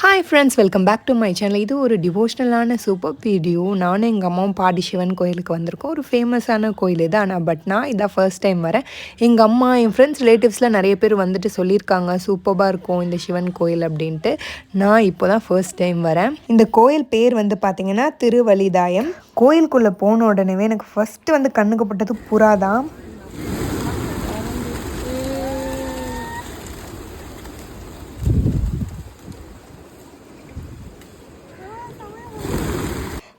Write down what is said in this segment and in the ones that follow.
Hi friends welcome back to my channel இது ஒரு டிவோஷ்னலான super video நானும் எங்கள் அம்மாவும் பாடி சிவன் கோயிலுக்கு வந்திருக்கோம். ஒரு ஃபேமஸான கோயில் இது ஆனால் பட் நான் இதான் ஃபர்ஸ்ட் டைம் வரேன். எங்கள் அம்மா என் ஃப்ரெண்ட்ஸ் ரிலேட்டிவ்ஸில் நிறைய பேர் வந்துட்டு சொல்லியிருக்காங்க. சூப்பராக இருக்கும் இந்த சிவன் கோயில் அப்படின்ட்டு. நான் இப்போ தான் ஃபர்ஸ்ட் டைம் வரேன். இந்த கோயில் பேர் வந்து பார்த்திங்கன்னா திருவலிதாயம் கோயிலுக்குள்ளே போன உடனே எனக்கு ஃபஸ்ட்டு வந்து கண்ணுக்கு பட்டது புறா தான்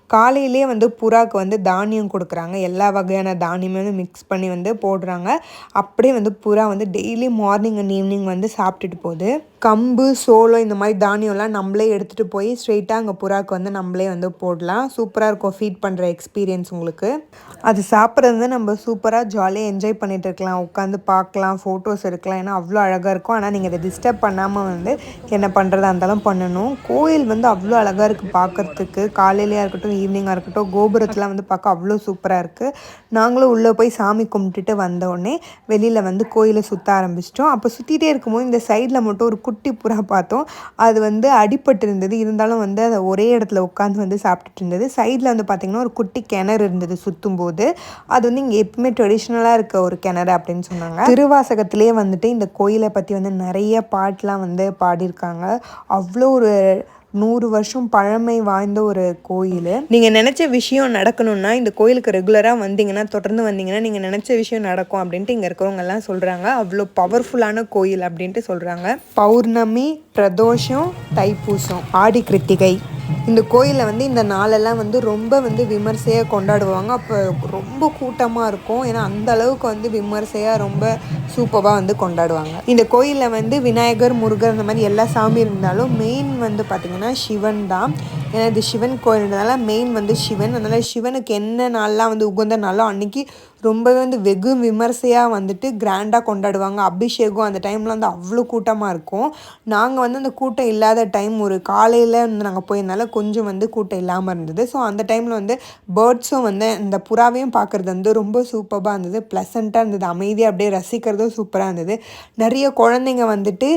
காலையிலே வந்து புறாவுக்கு வந்து தானியம் கொடுக்குறாங்க. எல்லா வகையான தானியமே வந்து மிக்ஸ் பண்ணி வந்து போடுறாங்க. அப்படியே வந்து புறா வந்து டெய்லி மார்னிங் அண்ட் ஈவினிங் வந்து சாப்பிட்டுட்டு போகுது. கம்பு சோளம் இந்த மாதிரி தானியம்லாம் நம்மளே எடுத்துகிட்டு போய் ஸ்ட்ரெயிட்டாக அங்கே புறாவுக்கு வந்து நம்மளே வந்து போடலாம். சூப்பராக இருக்கும். ஃபீட் பண்ணுற எக்ஸ்பீரியன்ஸ் உங்களுக்கு. அது சாப்பிட்றது வந்து நம்ம சூப்பராக ஜாலியாக என்ஜாய் பண்ணிகிட்டு இருக்கலாம். உட்காந்து பார்க்கலாம் ஃபோட்டோஸ் எடுக்கலாம். ஏன்னா அவ்வளோ அழகாக இருக்கும். ஆனால் நீங்கள் அதை டிஸ்டர்ப் பண்ணாமல் வந்து என்ன பண்ணுறதா இருந்தாலும் பண்ணணும். கோயில் வந்து அவ்வளோ அழகாக இருக்குது பார்க்குறதுக்கு. காலையிலையாக இருக்கட்டும் ஈவினிங்காக இருக்கட்டும் கோபுரத்தெலாம் வந்து பார்க்க அவ்வளோ சூப்பராக இருக்குது நாங்களும் உள்ளே போய் சாமி கும்பிட்டுட்டு வந்தோடனே வெளியில் வந்து கோயிலை சுற்ற ஆரம்பிச்சிட்டோம். அப்போ சுற்றிட்டே இருக்கும்போது இந்த சைடில் மட்டும் ஒரு குட்டி புறா பார்த்தோம். அது வந்து அடிபட்டு இருந்தது இருந்தாலும் வந்து அதை ஒரே இடத்துல உட்காந்து வந்து சாப்பிட்டுட்டு இருந்தது சைடில் வந்து பார்த்திங்கன்னா ஒரு குட்டி கிணறு இருந்தது சுற்றும் போது அது வந்து இங்கே எப்பவுமே ட்ரெடிஷ்னலாக இருக்க ஒரு கிணறு அப்படின்னு சொன்னாங்க. திருவாசகத்திலே வந்துட்டு இந்த கோயிலை பற்றி வந்து நிறைய பாட்டெலாம் வந்து பாடியிருக்காங்க. அவ்வளோ ஒரு நூறு வருஷம் பழமை வாய்ந்த ஒரு கோயில். நீங்கள் நினச்ச விஷயம் நடக்கணும்னா இந்த கோயிலுக்கு ரெகுலராக வந்தீங்கன்னா தொடர்ந்து வந்தீங்கன்னா நீங்கள் நினச்ச விஷயம் நடக்கும் அப்படின்ட்டு இங்கே இருக்கிறவங்க எல்லாம் சொல்கிறாங்க அவ்வளோ பவர்ஃபுல்லான கோயில் அப்படின்ட்டு சொல்கிறாங்க பௌர்ணமி பிரதோஷம் தைப்பூசம் ஆடி கிருத்திகை. இந்த கோயிலில் வந்து இந்த நாளெல்லாம் வந்து ரொம்ப வந்து விமர்சையாக கொண்டாடுவாங்க. அப்போ ரொம்ப கூட்டமாக இருக்கும். ஏன்னா அந்த அளவுக்கு வந்து விமர்சையாக ரொம்ப சூப்பராக வந்து கொண்டாடுவாங்க. இந்த கோயிலில் வந்து விநாயகர் முருகர் இந்த மாதிரி எல்லா சாமி இருந்தாலும் மெயின் வந்து பார்த்திங்கன்னா சிவன் தான். ஏன்னா இது சிவன் கோயில்னால மெயின் வந்து சிவன். அதனால் சிவனுக்கு என்ன நாள்லாம் வந்து உகந்த நாளோ அன்றைக்கி ரொம்பவே வந்து வெகு விமர்சையாக வந்துட்டு கிராண்டாக கொண்டாடுவாங்க. அபிஷேகம் அந்த டைமில் வந்து அவ்வளோ கூட்டமாக இருக்கும். நாங்கள் வந்து அந்த கூட்டம் இல்லாத டைம் ஒரு காலையில் வந்து நாங்கள் போயிருந்தால கொஞ்சம் வந்து கூட்டம் இல்லாமல் இருந்தது. ஸோ அந்த டைமில் வந்து பேர்ட்ஸும் வந்து இந்த புறாவையும் பார்க்குறது வந்து ரொம்ப சூப்பராக இருந்தது. ப்ளசண்ட்டாக இருந்தது. அமைதியாக அப்படியே ரசிக்கிறதும் சூப்பராக இருந்தது. நிறைய குழந்தைங்க வந்துட்டு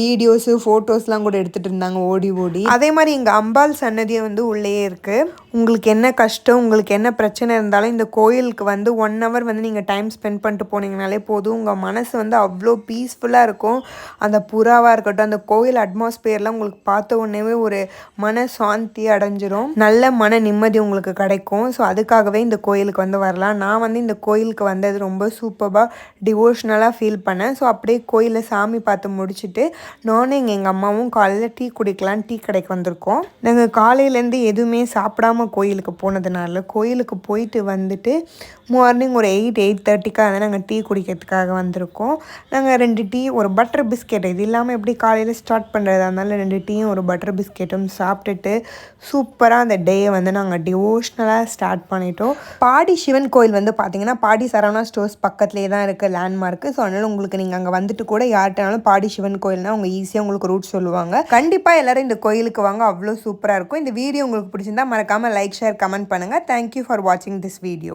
வீடியோஸு ஃபோட்டோஸ்லாம் கூட எடுத்துகிட்டு இருந்தாங்க. ஓடி ஓடி. அதே மாதிரி இங்கே அம்பாள் சன்னதியும் வந்து உள்ளேயே இருக்குது உங்களுக்கு என்ன கஷ்டம் உங்களுக்கு என்ன பிரச்சனை இருந்தாலும் இந்த கோயிலுக்கு வந்து ஒன் ஒன் ஹவர் வந்து நீங்கள் டைம் ஸ்பெண்ட் பண்ணிட்டு போனீங்கனாலே போதும். உங்கள் மனசு வந்து அவ்வளோ பீஸ்ஃபுல்லாக இருக்கும். அந்த புறாவாக இருக்கட்டும் அந்த கோயில் அட்மாஸ்பியர்லாம் உங்களுக்கு பார்த்த உடனே ஒரு மன சாந்தி அடைஞ்சிரும். நல்ல மன நிம்மதி உங்களுக்கு கிடைக்கும். ஸோ அதுக்காகவே இந்த கோயிலுக்கு வந்து வரலாம். நான் வந்து இந்த கோயிலுக்கு வந்தது ரொம்ப சூப்பராக டிவோஷ்னலாக ஃபீல் பண்ணேன். ஸோ அப்படியே கோயிலில் சாமி பார்த்து முடிச்சுட்டு நானும் எங்கள் எங்கள் அம்மாவும் காலையில் டீ குடிக்கலாம் டீ கடைக்கு வந்திருக்கோம். நாங்கள் காலையிலேருந்து எதுவுமே சாப்பிடாம கோயிலுக்கு போனதுனால கோயிலுக்கு போயிட்டு வந்துட்டு மார்னிங் ஒரு எயிட் எயிட் தேர்ட்டிக்காக நாங்கள் டீ குடிக்கிறதுக்காக வந்திருக்கோம். நாங்கள் ரெண்டு டீ ஒரு பட்டர் பிஸ்கெட் இது இல்லாமல் எப்படி காலையில் ஸ்டார்ட் பண்ணுறதா இருந்தாலும் ரெண்டு டீயும் ஒரு பட்டர் பிஸ்கெட்டும் சாப்பிட்டுட்டு சூப்பராக அந்த டேயை வந்து நாங்கள் டிவோஷ்னலாக ஸ்டார்ட் பண்ணிட்டோம். பாடி சிவன் கோயில் வந்து பார்த்திங்கன்னா பாடி சரவணா ஸ்டோர்ஸ் பக்கத்துலேயே தான் இருக்குது லேண்ட்மார்க்கு ஸோ அதனால் உங்களுக்கு நீங்கள் அங்கே வந்துட்டு கூட யார்கிட்டனாலும் பாடி சிவன் கோயில்னால் அவங்க ஈஸியாக உங்களுக்கு ரூட் சொல்லுவாங்க. கண்டிப்பாக எல்லோரும் இந்த கோயிலுக்கு வாங்க. அவ்வளோ சூப்பராக இருக்கும். இந்த வீடியோ உங்களுக்கு பிடிச்சிருந்தா மறக்காமல் லைக் ஷேர் கமெண்ட் பண்ணுங்கள் தேங்க்யூ ஃபார் வாட்சிங் திஸ் வீடியோ